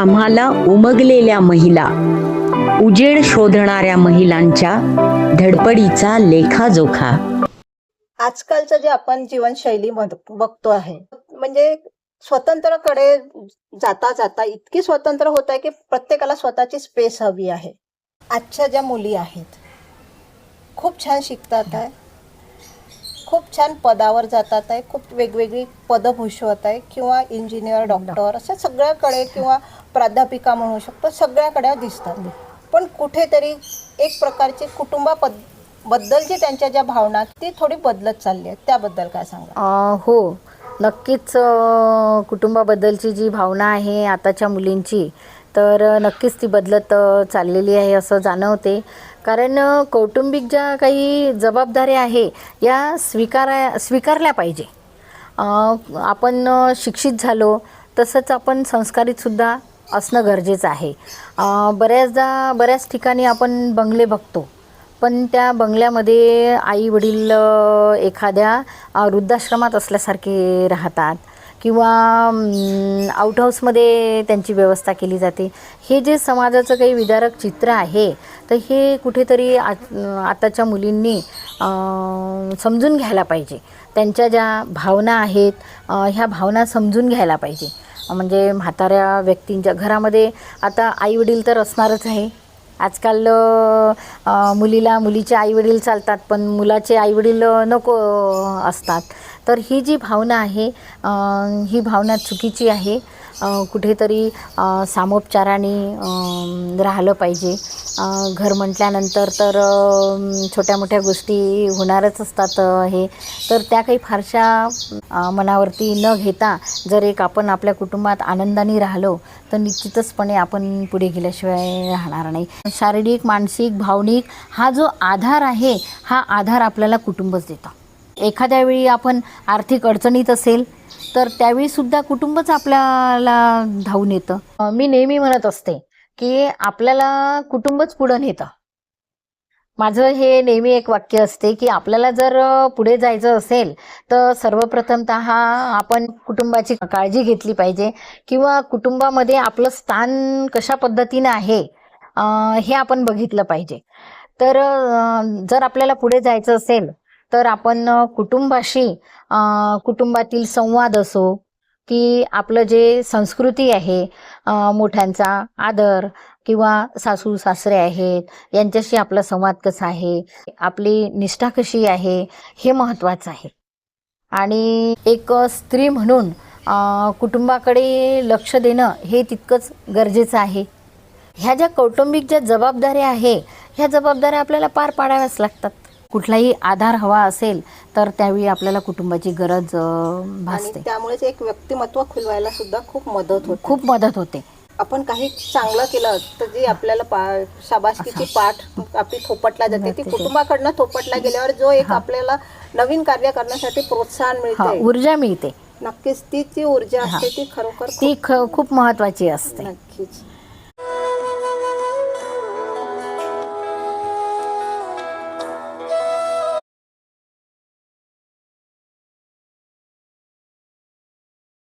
आम्हाला उमगलेल्या महिला उजेड शोधणाऱ्या महिलांच्या धडपडीचा लेखाजोखा. आजकालचं जे आपण जीवनशैली बघतो आहे म्हणजे स्वतंत्रकडे जाता जाता इतकी स्वतंत्र होत आहे की प्रत्येकाला स्वतःची स्पेस हवी आहे. आजच्या ज्या मुली आहेत खूप छान शिकतात आहे. खूप छान पदावर जातात आहे खूप वेगवेगळी पदं भूषवत आहे किंवा इंजिनियर डॉक्टर अशा सगळ्याकडे किंवा प्राध्यापिका म्हणू शकतो सगळ्याकडे दिसतात. पण कुठेतरी एक प्रकारची कुटुंबा पद बद्दलची त्यांच्या ज्या भावना ती थोडी बदलत चालली आहेत त्याबद्दल काय सांगा हो. नक्कीच कुटुंबाबद्दलची जी भावना आहे आताच्या मुलींची तर नक्कीच ती बदलत चाललेली आहे असं जाणवते. कारण कौटुंबिक ज्या काही जबाबदाऱ्या आहे या स्वीकारा स्वीकारल्या पाहिजे. आपण शिक्षित झालो तसंच आपण संस्कारितसुद्धा असणं गरजेचं आहे. बऱ्याचदा बऱ्याच ठिकाणी आपण बंगले बघतो. पण त्या बंगल्यामध्ये आई वडील एखाद्या वृद्धाश्रमात असल्यासारखे राहतात. किंवा आउटहाऊसमध्ये त्यांची व्यवस्था केली जाते. हे जे समाजाचं काही विदारक चित्र आहे तर हे कुठेतरी आ आताच्या मुलींनी समजून घ्यायला पाहिजे. त्यांच्या ज्या भावना आहेत ह्या भावना समजून घ्यायला पाहिजे. म्हणजे म्हाताऱ्या व्यक्तींच्या घरामध्ये आता आई वडील तर असणारच आहे. आजकाल मुलीला मुलीचे आईवडील चालतात पण मुलाचे आईवडील नको असतात. तर ही जी भावना आहे ही भावना चुकीची आहे. कुठेतरी सामोपचाराने राहिलं पाहिजे. घर म्हटल्यानंतर तर छोट्या मोठ्या गोष्टी होणारच असतात हे. तर त्या काही फारशा मनावरती न घेता जर एक आपण आपल्या कुटुंबात आनंदाने राहिलो तर निश्चितचपणे आपण पुढे गेल्याशिवाय राहणार नाही. शारीरिक मानसिक भावनिक हा जो आधार आहे हा आधार आपल्याला कुटुंबच देतं. एखाद्या वेळी आपण आर्थिक अडचणीत असेल तर त्यावेळीसुद्धा कुटुंबच आपल्याला धावून येतं. मी नेहमी म्हणत असते की आपल्याला कुटुंबच पुढं नेतं. माझं हे नेहमी एक वाक्य असते की आपल्याला जर पुढे जायचं असेल तर सर्वप्रथमत आपण कुटुंबाची काळजी घेतली पाहिजे किंवा कुटुंबामध्ये आपलं स्थान कशा पद्धतीनं आहे हे आपण बघितलं पाहिजे. तर जर आपल्याला पुढे जायचं असेल तर आपण कुटुंबाशी कुटुंबातील संवाद असो की आपलं जे संस्कृती आहे मोठ्यांचा आदर किंवा सासू सासरे आहेत यांच्याशी आपला संवाद कसा आहे आपली निष्ठा कशी आहे हे महत्त्वाचं आहे. आणि एक स्त्री म्हणून कुटुंबाकडे लक्ष देणं हे तितकंच गरजेचं आहे. ह्या ज्या कौटुंबिक ज्या जबाबदाऱ्या आहे ह्या जबाबदाऱ्या आपल्याला पार पाडाव्याच लागतात. कुठलाही आधार हवा असेल तर त्यावेळी आपल्याला कुटुंबाची गरज भासते. त्यामुळेच एक व्यक्तिमत्व खुलवायला सुद्धा खूप मदत होते. खूप मदत होते. आपण काही चांगलं केलं तर जी आपल्याला पा शाबासकीची पाठ आपली थोपटला जाते ती. कुटुंबाकडनं थोपटला गेल्यावर जो एक आपल्याला नवीन कार्य करण्यासाठी प्रोत्साहन मिळते. ऊर्जा मिळते. नक्कीच ती ती ऊर्जा. असते ती खरोखर ती खूप- महत्त्वाची असते. नक्कीच.